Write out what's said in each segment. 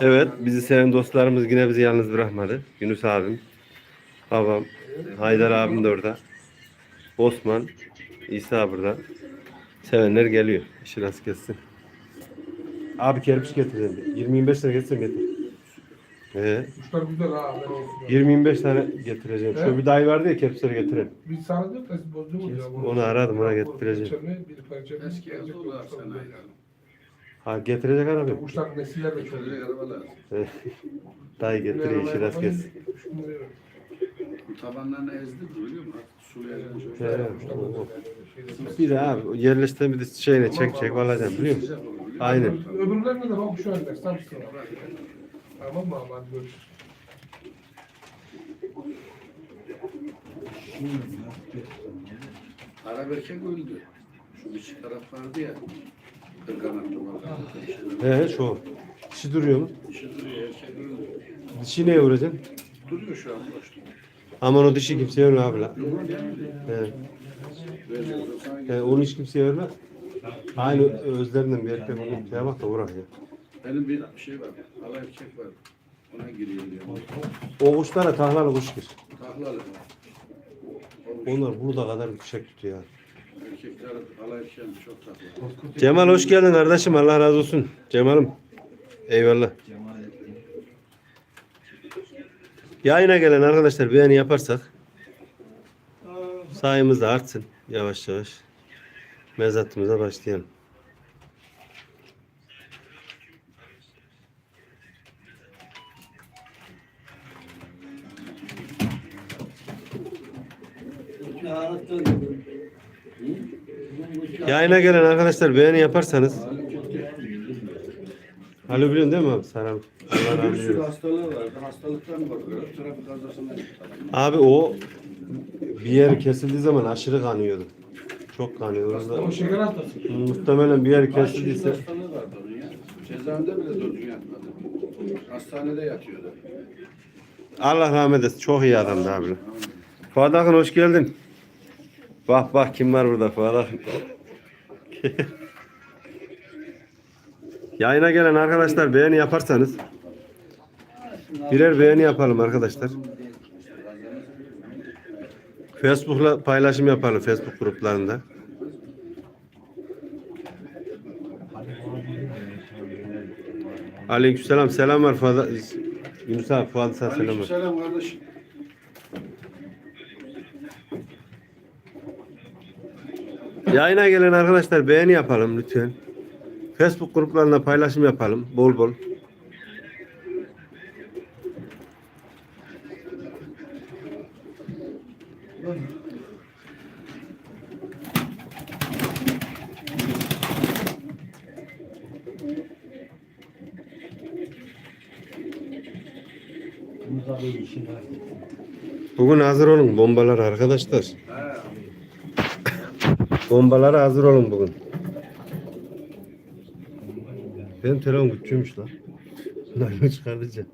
Evet, bizi seven dostlarımız yine bizi yalnız bırakmadı. Yunus abim, babam, Haydar abim de orada. Osman, İsa burada. Sevenler geliyor. İşi rast gelsin. Abi kerpiç getirdim. 20-25 tane getirsin getir. Ee, Kuşlar güzel ha. ben olsun. 20-25 tane getireceğim. Evet. bir dayı vardı ya kerpiçleri getirelim. Biz sana diyor da. Onu aradım, ona getireceğim. Bir. Eski yazılı kuşlar sana. Ha getirecek abi. Kuşlar nesiller de Şöyle güzel. arabalar. Dayı getiriyor işi rast gelsin. Tabanlarını ezdi biliyor musun? Suya Evet, o- o. Bir de abi yerleştirme bir de şeyine çek çek alacağım biliyor musun? Aynen. Öbürlerine de bak şu anda. Samsun. Tamam mı abi? Hadi görüşürüz. Arap erkek öldü. Şu bir taraf vardı ya. Kırganaklı var. He şu. Dişi duruyor mu? Dişi duruyor erkek öldü. Dişi neye vuracaksın? Duruyor şu an boşta. Aman o dişi kimseye verme abi la. Yok. He. Sana He, onu hiç kimseye verme. Aynı özlerinden bir erkek onu şeye bak da vurak ya. Benim bir şey var. Ala erkek var. Ona giriyor diyor. O kuşlara tahlalı kuş gir. Tahlalı. Onlar burada kadar yüksek tutuyor yani. Erkekler ala erkeğin çok tahlı. Cemal hoş geldin kardeşim Allah razı olsun. Cemal'im. Eyvallah. Yayına gelen arkadaşlar beğeni yaparsak sayımız da artsın yavaş yavaş. Mezatımıza başlayalım. Yayına gelen arkadaşlar beğeni yaparsanız Alo biliyorsun değil mi abi? Saram. Allah razı Bir sürü olsun. hastalığı var. Hastalıktan bakıyor. Trafik kazasında Abi o bir yer kesildiği zaman aşırı kanıyordu. Çok kanıyordu. Orada şeker hastası. muhtemelen bir yer Aşırı kesildiyse hastalığı vardı onun ya. Cezaevinde bile yatmadı. Hastanede yatıyordu. Allah rahmet etsin. Çok iyi adamdı abi. Fuat Akın hoş geldin. Bak bak kim var burada Akın. Yayına gelen arkadaşlar beğeni yaparsanız birer beğeni yapalım arkadaşlar. Facebook'la paylaşım yapalım Facebook gruplarında. Aleykümselam selam var Fuat. Yunus abi sen selam ver. Aleykümselam kardeşim. Yayına gelen arkadaşlar beğeni yapalım lütfen. Facebook gruplarında paylaşım yapalım bol bol. Bugün hazır olun bombalar arkadaşlar. Bombalara hazır olun bugün. Benim telefon küçüğmüş lan. Naylon çıkaracağım.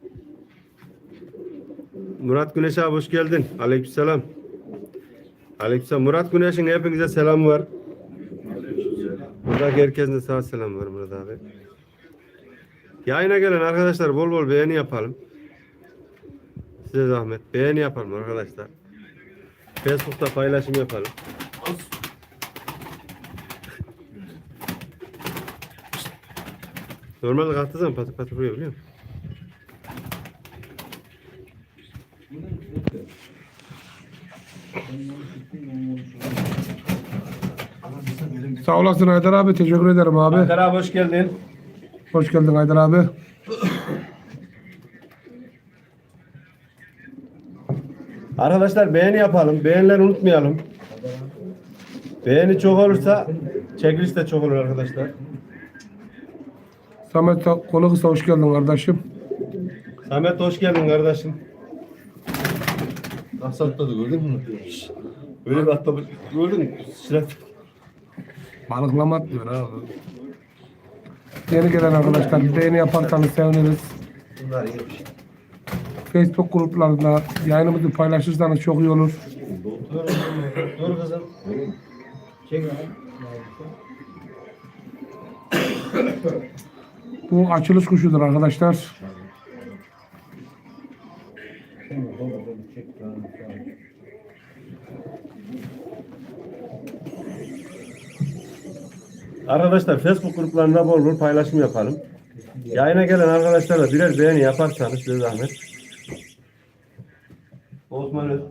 Murat Güneş abi hoş geldin. Aleykümselam. Aleykümselam. Murat Güneş'in hepinize selam var. Buradaki herkesin de sağ selam var Murat abi. Yayına gelen arkadaşlar bol bol beğeni yapalım. Size zahmet. Beğeni yapalım arkadaşlar. Facebook'ta paylaşım yapalım. Normalde kalktığı zaman patır patır vuruyor biliyor musun? Sağ olasın Haydar abi. Teşekkür ederim abi. Haydar abi hoş geldin. Hoş geldin Haydar abi. Arkadaşlar beğeni yapalım. Beğenileri unutmayalım. Beğeni çok olursa çekiliş de çok olur arkadaşlar. Samet konu kısa hoş geldin kardeşim. Samet hoş geldin kardeşim. Nasıl atladı gördün mü? Şşş. Öyle bir atladı. Gördün mü? Sırat. Balıklama atlıyor abi. Yeni gelen arkadaşlar beğeni yaparsanız seviniriz. Bunlar yemiş. Facebook gruplarında yayınımızı paylaşırsanız çok iyi olur. Dur kızım. Çek Bu açılış kuşudur arkadaşlar. Arkadaşlar Facebook gruplarında bol bol paylaşım yapalım. Yayına gelen arkadaşlarla birer beğeni yaparsanız size zahmet. Osman Öz.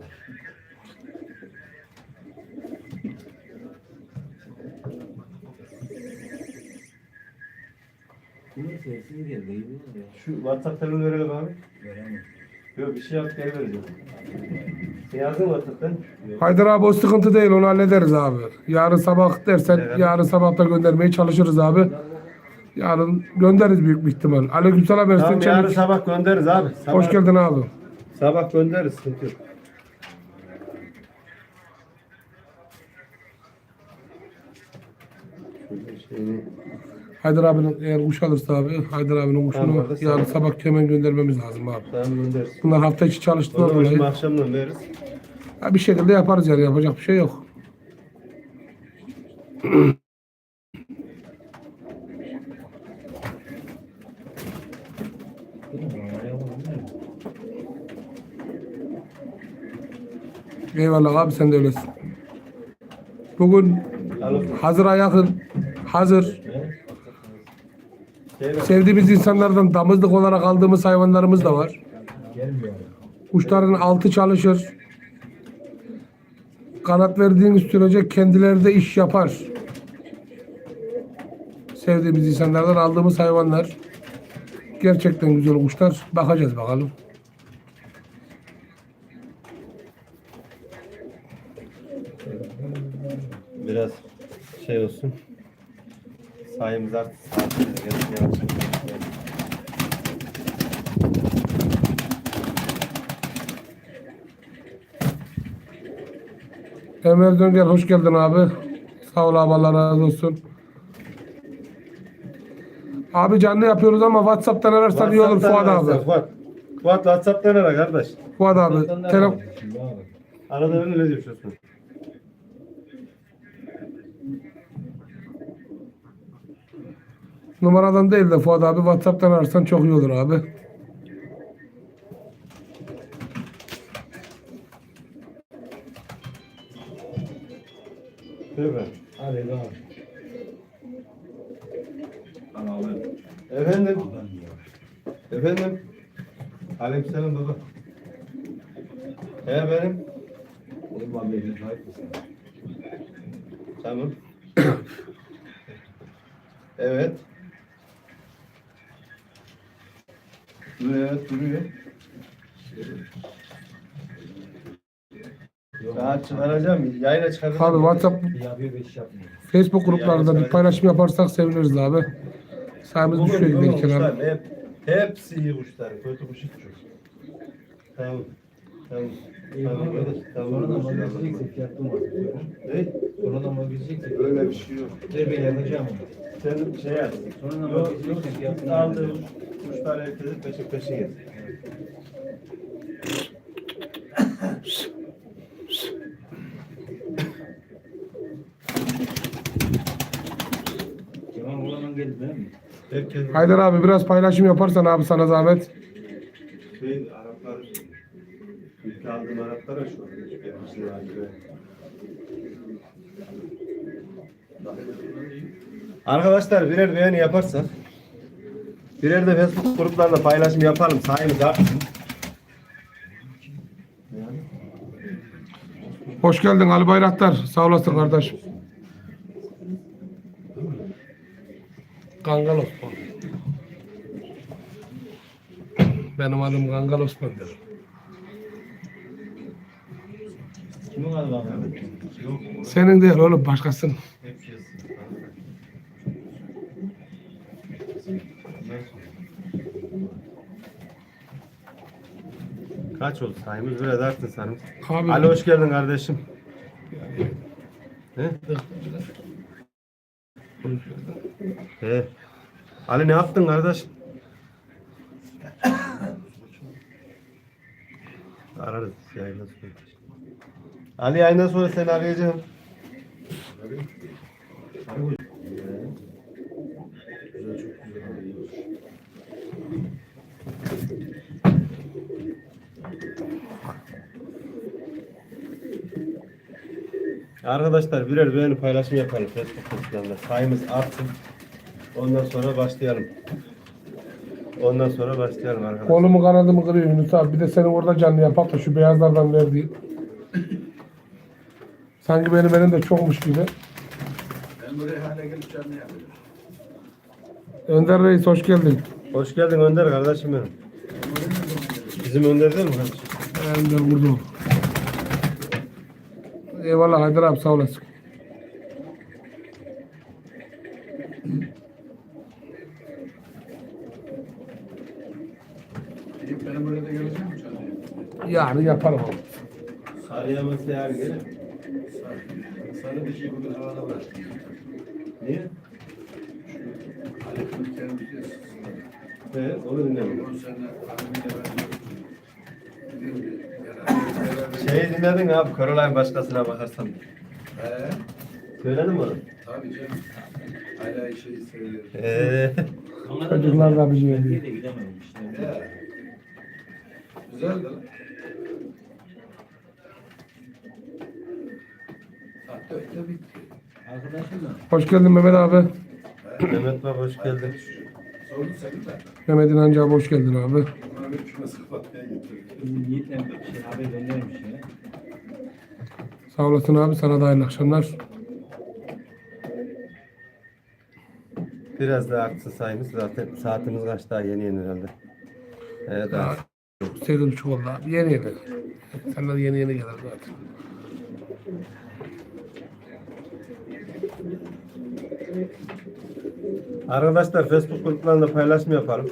Bunun sesini geldi. iyi mi? Şu WhatsApp telefonu verelim abi. Veremem. Yok bir şey yap geri vereceğim. Sen yazdın mı WhatsApp'tan? Haydar abi o sıkıntı değil onu hallederiz abi. Yarın sabah dersen Evet. yarın sabah da göndermeye çalışırız abi. Yarın göndeririz büyük bir ihtimal. Aleykümselam Ersin Tamam yarın Çelik. sabah göndeririz abi. Sabah, Hoş geldin abi. Sabah göndeririz sıkıntı yok. Şöyle şeyini Haydar abinin eğer kuş alırsa abi Haydar abinin kuşunu Tamam, yarın tamam. sabah hemen göndermemiz lazım abi. tamam göndeririz. Bunlar hafta içi çalıştılar şimdi dolayı. akşamdan veririz. Ya bir şekilde yaparız yani yapacak bir şey yok. Eyvallah abi sen de öylesin. Bugün Alo. hazıra yakın hazır. Sevdiğimiz insanlardan damızlık olarak aldığımız hayvanlarımız da var. Kuşların altı çalışır. Kanat verdiğiniz sürece kendileri de iş yapar. Sevdiğimiz insanlardan aldığımız hayvanlar. Gerçekten güzel kuşlar. Bakacağız bakalım. Biraz şey olsun. Sayımız artsın. Saatimiz gelsin yavaş yavaş. Emre Döngel hoş geldin abi. Sağ ol abi Allah razı olsun. Abi canlı yapıyoruz ama Whatsapp'tan ararsan iyi olur Fuat abi. Fuat. Fuat WhatsApp'tan ara kardeş. Fuat abi. Tele- Şimdi abi. Arada öyle ne diyorsun? Numaradan değil de Fuat abi Whatsapp'tan ararsan çok iyi olur abi. Mi? Hadi alın. Efendim. Efendim. Aleykümselam baba. He benim. Oğlum abi elini sahip misin? Tamam. evet. Evet, duruyor. Daha çıkaracağım, yayına çıkaracağım. Abi WhatsApp. Facebook gruplarında bir paylaşım yaparsak seviniriz abi. Sayımız Bugün düşüyor giderken abi. kuşlar, hep, hepsi iyi kuşlar. Kötü kuş hiç yok. Tamam. Tamam. Tamam, kardeş, tamam. Sonradan vazgeçeceksin fiyatlı olmaz. Ne? Sonradan vazgeçeceksin. Öyle bir şey yok. Ver ben yapacağım. Sen şey yap. Sonradan Yok, vazgeçeceksin yok. fiyatlı Aldığım kuşlar herkese değil mi? Herkes Haydar abi biraz paylaşım yaparsan abi sana zahmet. şey Araplar ülke aldığım Araplara şu an hiç gelmişler abi. Arkadaşlar birer beğeni yaparsak birer de Facebook gruplarında paylaşım yapalım. Sayımız artsın. Hoş geldin Ali Bayraktar. Sağ olasın kardeş. Kangal Osman. Benim adım Kangal Osman'dır. Kimin adı var? Senin değil oğlum yazsın. Kaç oldu sayımız? Biraz arttın sanırım. Abi, Ali hoş geldin kardeşim. He? He. Ali ne yaptın kardeş? Ararız yayından sonra. Ali yayından sonra seni arayacağım. Arkadaşlar birer beğeni paylaşım yapalım Facebook. Sayımız artsın. Ondan sonra başlayalım. Ondan sonra başlayalım arkadaşlar. Kolumu kanadımı kırıyor Yunus abi. Bir de seni orada canlı yapak da şu beyazlardan verdiği. Sanki benim elimde çokmuş gibi. Ben buraya hale gelip canlı yapıyorum. Önder Reis hoş geldin. Hoş geldin Önder kardeşim benim. Bizim Önder değil mi kardeşim? Önder vurdu. Eyvallah Haydar abi sağ olasın. Benim buraya da geleceğim mi? Yarın yaparım abi. Sarıyamaz yer gelir. Sarı bir şey bugün havada var. Niye? Halep'in kendisi. He, onu dinlemedim. On sene Halep'in ben gidiyorum. Beraber- Şeyi dinledin abi, Caroline başkasına bakarsan. He? Söyledin mi onu? Tabii canım. Hala şeyi seviyorum. Eee. Çocuklar da bir şey Belediye diyor. de gidemedim işte. Ya. Güzeldi lan. Hatta öyle bitti. Arkadaşım da Hoş geldin Mehmet abi. Mehmet baba hoş geldin. Sorun senin de. Mehmet İnancı abi hoş geldin abi. Kapatmaya getirdi. Yiğit'le bir şey göndermiş ya. Sağ olasın abi sana da hayırlı akşamlar. Biraz daha artsın sayımız zaten saatimiz kaç daha yeni yeni herhalde. Evet Daha abi. Buçuk oldu abi. Yeni yeni. Senden yeni yeni gelir zaten. Arkadaşlar Facebook gruplarında paylaşım yapalım.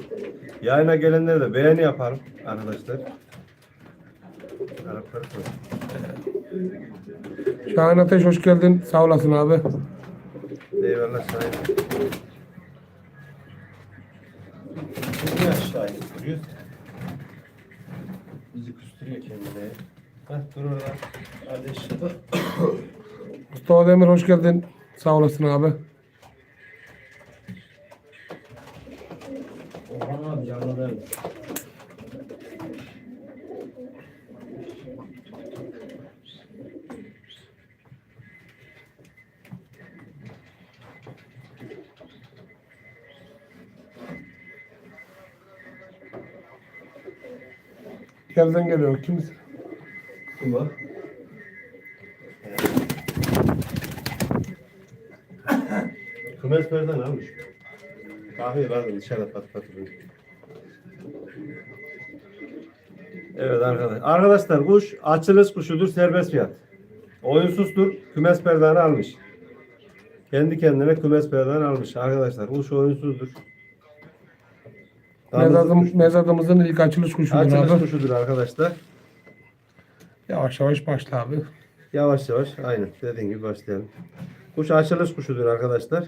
Yayına gelenlere de beğeni yapalım arkadaşlar. Şahin Ateş hoş geldin. Sağ olasın abi. Eyvallah Şahin. Niye aşağı indiriyoruz? Bizi küstürüyor kendine. Heh dur orada. Hadi işte. Mustafa Demir hoş geldin. Sağ olasın abi. Orhan abi canlıdayız. Gelden geliyor. Kimsin? Kim var? Kümes perden almış. Kahve var dışarıda pat pat. Evet arkadaşlar. Arkadaşlar kuş açılış kuşudur serbest fiyat. Oyunsuzdur. Kümes perdanı almış. Kendi kendine kümes perdanı almış arkadaşlar. Kuş oyunsuzdur. Mezarım, mezarımızın ilk açılış kuşudur Açılış abi. kuşudur arkadaşlar. Yavaş yavaş başla abi. Yavaş yavaş aynen dediğin gibi başlayalım. Kuş açılış kuşudur arkadaşlar.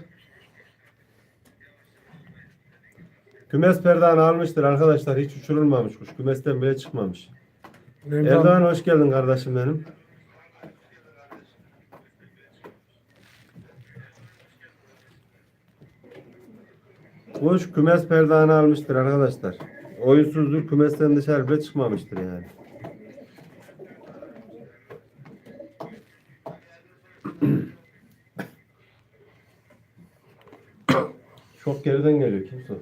Kümes perdanı almıştır arkadaşlar. Hiç uçurulmamış kuş. Kümesten bile çıkmamış. Erdoğan, Erdoğan hoş geldin kardeşim benim. Kuş kümes perdanı almıştır arkadaşlar. Oyunsuzdur kümesten dışarı bile çıkmamıştır yani. Çok geriden geliyor kimse. o?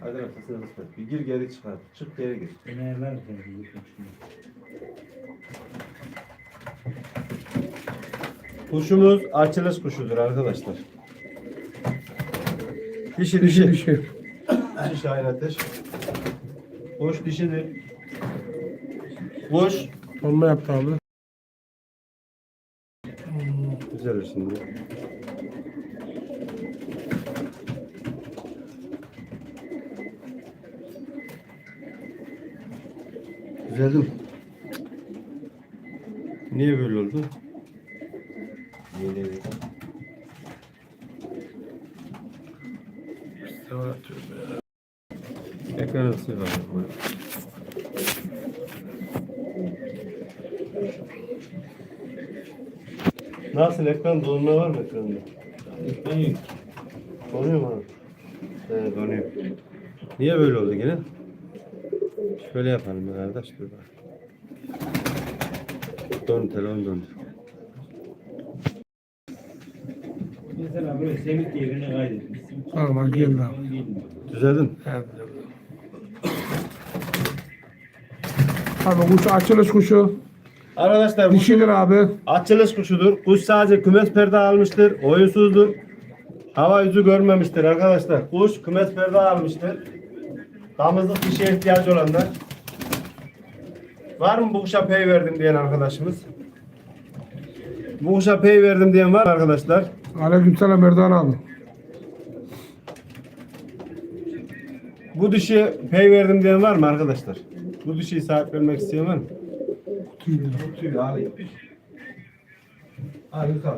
Hadi nefesini ıslat. Bir gir geri çıkar. Çık geri gir. Beni? Kuşumuz açılış kuşudur arkadaşlar. Dişi dişi dişi. dişi. Şahin Ateş. Kuş dişidir. Kuş. Olma yaptı abi. Güzel şimdi. Güzeldim. Niye böyle oldu? Niye? Ekran ısı var. Nasıl ekran donma var mı ekranda? Yok. Donuyor mu abi? He donuyor. Niye böyle oldu yine? Şöyle yapalım ya kardeş dur bak. Dön telefon dön. Mesela böyle semit diye birini kaydetmişsin. Tamam geldi abi. Düzeldin. Evet. Abi kuş açılış kuşu. Arkadaşlar bu Dişidir abi. açılış kuşudur. Kuş sadece kümes perde almıştır. Oyunsuzdur. Hava yüzü görmemiştir arkadaşlar. Kuş kümes perde almıştır. Damızlık bir şeye ihtiyacı olanlar. Var mı bu kuşa pay verdim diyen arkadaşımız? Bu kuşa pay verdim diyen var mı arkadaşlar? Aleykümselam Erdoğan abi. Bu dişi pay verdim diyen var mı arkadaşlar? Bu dişiyi sahip vermek isteyen var mı? Kutuyu alayım.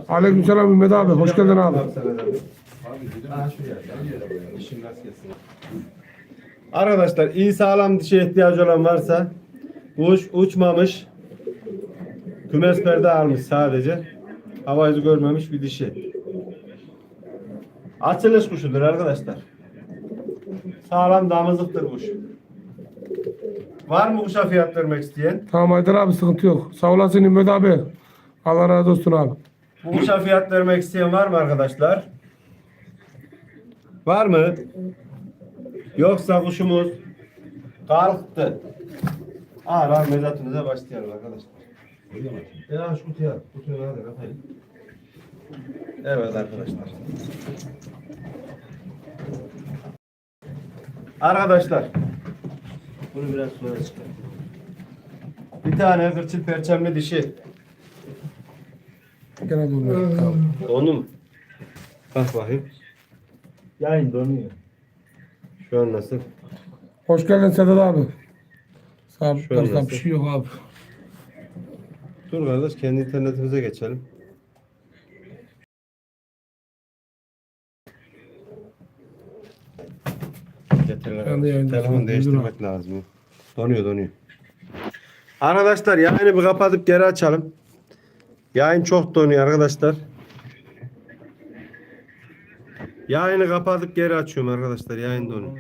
Aleykümselam Ümmet abi. Hoş geldin abi. Arkadaşlar iyi sağlam dişe ihtiyacı olan varsa kuş uçmamış kümes perde almış sadece hava yüzü görmemiş bir dişi. Açılış kuşudur arkadaşlar. Sağlam damızlıktır kuş. Var mı kuşa fiyat vermek isteyen? Tamam Haydar abi sıkıntı yok. Sağ olasın Ümmet abi. Allah razı olsun abi. Bu kuşa fiyat vermek isteyen var mı arkadaşlar? Var mı? Yoksa kuşumuz kalktı. Ağır ağır mezatımıza başlayalım arkadaşlar. Ya şu kutuya, kutuya hadi kapayın. Evet arkadaşlar. Arkadaşlar. Bunu biraz sonra çıkar. Bir tane kırçıl perçemli dişi. Gene durmuyor. Tamam. Onu mu? Bak bakayım. Yayın donuyor. Şu an nasıl? Hoş geldin Sedat abi. Sağ ol. Başka nasıl? bir şey yok abi. Dur kardeş kendi internetimize geçelim. Getirler. Ben de Telefon falan değiştirmek lazım. Donuyor donuyor. Arkadaşlar yayını bir kapatıp geri açalım. Yayın çok donuyor arkadaşlar. Yayını kapatıp geri açıyorum arkadaşlar. Yayın donuyor.